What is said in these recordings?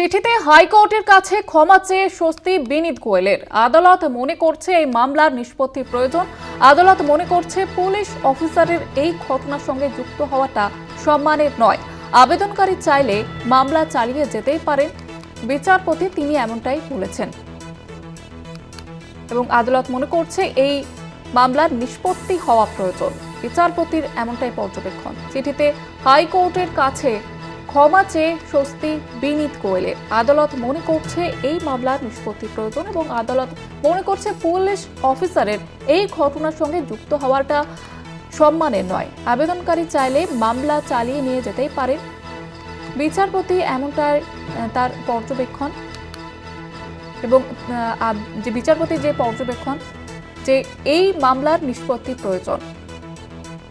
চিঠিতে হাইকোর্টের কাছে ক্ষমা চেয়ে স্বস্তি বিনীত গোয়েলের। আদালত মনে করছে এই মামলার নিষ্পত্তি প্রয়োজন। আদালত মনে করছে পুলিশ অফিসারের এই ঘটনার সঙ্গে যুক্ত হওয়াটা সম্মানের নয়। আবেদনকারী চাইলে মামলা চালিয়ে যেতেই পারেন। বিচারপতি তিনি এমনটাই বলেছেন। এবং আদালত মনে করছে এই মামলার নিষ্পত্তি হওয়া প্রয়োজন। বিচারপতির এমনটাই পর্যবেক্ষণ। চিঠিতে হাইকোর্টের কাছে ক্ষমা চেয়ে স্বস্তি বিনীত গোয়েলের আদালত মনে করছে এই মামলার নিষ্পত্তি প্রয়োজন এবং আদালত মনে করছে পুলিশ অফিসারের এই ঘটনার সঙ্গে যুক্ত হওয়াটা সম্মানের নয়। আবেদনকারী চাইলে মামলা চালিয়ে নিয়ে যেতেই পারেন। বিচারপতি এমনটাই তার পর্যবেক্ষণ এবং যে বিচারপতি যে পর্যবেক্ষণ যে এই মামলার নিষ্পত্তি প্রয়োজন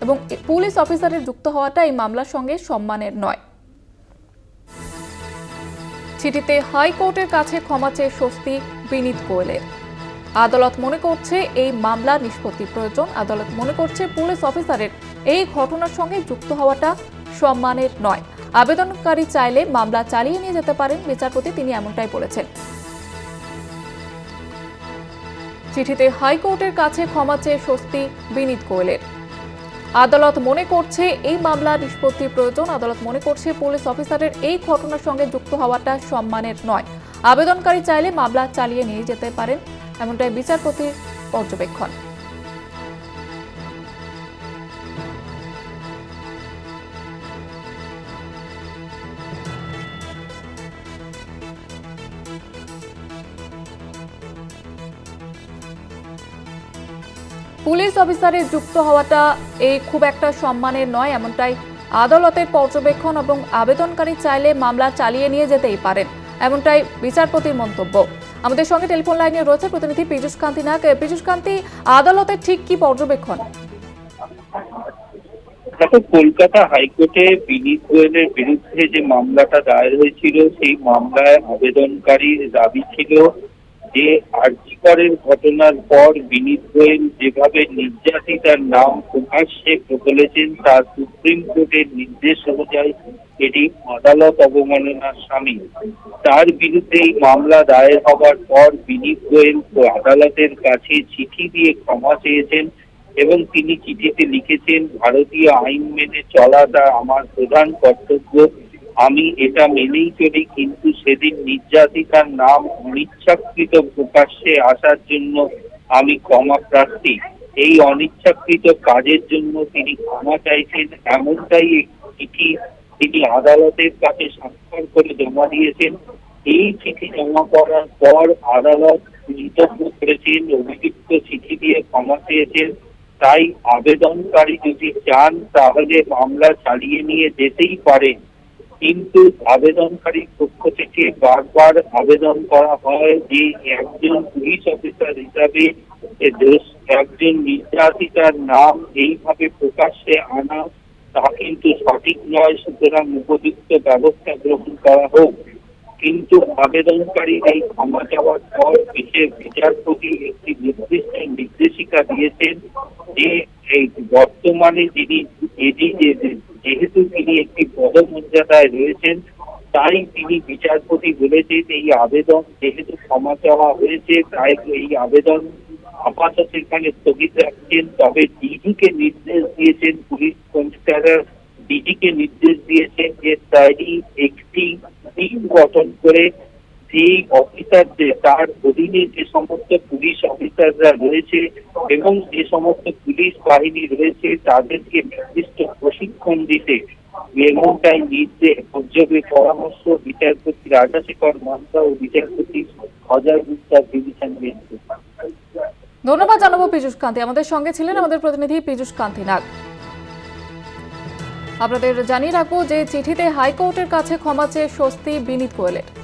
এবং পুলিশ অফিসারের যুক্ত হওয়াটা এই মামলার সঙ্গে সম্মানের নয়। চিঠিতে হাইকোর্টের কাছে ক্ষমা চেয়ে স্বস্তি বিনীত গোয়েলের। আদালত মনে করছে এই মামলার নিষ্পত্তি প্রয়োজন। আদালত মনে করছে পুলিশ অফিসারের এই ঘটনার সঙ্গে যুক্ত হওয়াটা সম্মানের নয়। আবেদনকারী চাইলে মামলা চালিয়ে নিয়ে যেতে পারেন। বিচারপতি তিনি এমনটাই বলেছেন। চিঠিতে হাইকোর্টের কাছে ক্ষমা চেয়ে স্বস্তি বিনীত গোয়েলের। আদালত মনে করছে এই মামলা নিষ্পত্তি প্রয়োজন। আদালত মনে করছে পুলিশ অফিসারের এই ঘটনার সঙ্গে যুক্ত হওয়াটা সম্মানের নয়। আবেদনকারী চাইলে মামলা চালিয়ে নিয়ে যেতে পারেন। এমনটাই বিচারপতির পর্যবেক্ষণ। পুলিশ অফিসারে যুক্ত হওয়াটা এই খুব একটা সম্মানের নয়, এমনটাই আদালতের পর্যবেক্ষণ এবং আবেদনকারী চাইলে মামলা চালিয়ে নিয়ে যেতেই পারেন, এমনটাই বিচারপতির মন্তব্য। আমাদের সঙ্গে টেলিফোন লাইনে রয়েছে প্রতিনিধি পীযুষ কান্তি নাগ। পীযুষ কান্তি, আদালতের ঠিক কি পর্যবেক্ষণ? দেখো, কলকাতা হাইকোর্টে বিনীত গোয়েলের বিরুদ্ধে যে মামলাটা দায়ের হয়েছিল, সেই মামলায় আবেদনকারীর দাবি ছিল যে আর্জিকরের ঘটনার পর বিনীত গোয়েল যেভাবে নির্যাতিতার নাম প্রকাশ্যে বলেছেন তা সুপ্রিম কোর্টের নির্দেশ অনুযায়ী এটি আদালত অবমাননার সামিল তার বিরুদ্ধে মামলা দায়ের হবার পর বিনীত গোয়েল আদালতের কাছে চিঠি দিয়ে ক্ষমা চেয়েছেন এবং তিনি চিঠিতে লিখেছেন, ভারতীয় আইন মেনে চলাটা আমার প্রধান কর্তব্য। আমি এটা মেনেই চলি, কিন্তু সেদিন নির্যাতিতার নাম অনিচ্ছাকৃত প্রকাশ্যে আসার জন্য আমি ক্ষমা প্রার্থী। এই অনিচ্ছাকৃত কাজের জন্য তিনি ক্ষমা চাইছেন, এমনটাই চিঠি তিনি আদালতের কাছে স্বাক্ষর করে জমা দিয়েছেন। এই চিঠি জমা করার পর আদালত মন্তব্য করেছেন, অভিযুক্ত চিঠি দিয়ে ক্ষমা চেয়েছেন। তাই আবেদনকারী যদি চান, তাহলে মামলা চালিয়ে নিয়ে যেতেই পারেন। কিন্তু আবেদনকারীর পক্ষ থেকে বারবার আবেদন করা হয় যে একজন পুলিশ অফিসার হিসাবে একজন নির্যাতিতার নাম এইভাবে প্রকাশ্যে আনা, তা কিন্তু সঠিক নয়। সুতরাং উপযুক্ত ব্যবস্থা গ্রহণ করা হোক। কিন্তু আবেদনকারী এই ক্ষমা চাওয়ার পর বিশেষ বিচারপতি একটি নির্দিষ্ট নির্দেশিকা দিয়েছেন যে এই বর্তমানে যিনি এডি যেহেতু তিনি একটি পদমর্যাদায় রয়েছেন, তাই তিনি বিচারপতি বলেছেন এই আবেদন যেহেতু ক্ষমা চাওয়া হয়েছে, তাই এই আবেদন আপাতত এখানে স্থগিত রাখছেন। তবে ডিজিকে নির্দেশ দিয়েছেন পুলিশ কমিশনার ডিজিকে নির্দেশ দিয়েছেন যে তারই একটি টিম গঠন করে সেই অফিসারদের, তার অধীনে যে সমস্ত পুলিশ অফিসাররা রয়েছে এবং যে সমস্ত পুলিশ বাহিনী রয়েছে, তাদেরকে নির্দিষ্ট প্রশিক্ষণ দিতে এমনটাই নির্দেশ পর্যবেক পরামর্শ, বিচারপতি রাজাশেখর মান্তা ও বিচারপতি অজয় গুপ্তার ডিভিশন বেঞ্চে। ধন্যবাদ জানাব পীযুষ কান্তি। আমাদের সঙ্গে ছিলেন আমাদের প্রতিনিধি পীযুষ কান্তি নাগ। আপনাদের জানিয়ে রাখব যে চিঠিতে হাইকোর্টের কাছে ক্ষমা চেয়ে স্বস্তি বিনীত গোয়েলের।